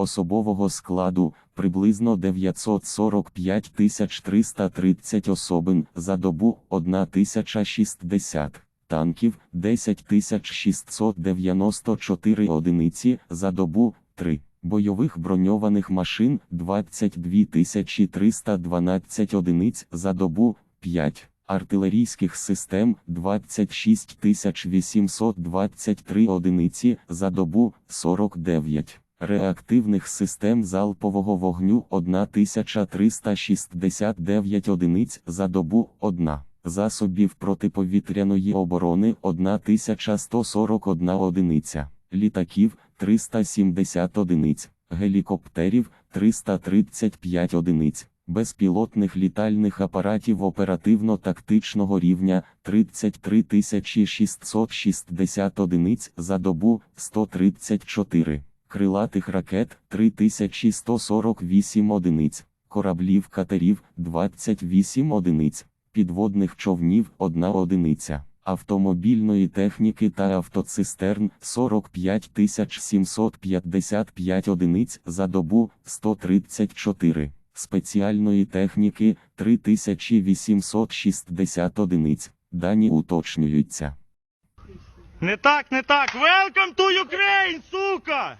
особового складу приблизно 945 330 особин за добу 1060 танків 10 694 одиниці за добу 3 бойових броньованих машин 22 312 одиниць за добу 5 артилерійських систем 26 823 одиниці за добу 49 реактивних систем залпового вогню 1369 одиниць за добу 1 засобів протиповітряної оборони 1141 одиниця, літаків 370 одиниць, гелікоптерів 335 одиниць, безпілотних літальних апаратів оперативно-тактичного рівня 33 660 одиниць за добу 134, крилатих ракет 3148 одиниць, кораблів катерів 28 одиниць підводних човнів 1 одиниця, автомобільної техніки та автоцистерн 45 755 одиниць за добу 134, спеціальної техніки 3860 одиниць. Дані уточнюються. Не так, не так. Welcome to Ukraine, сука!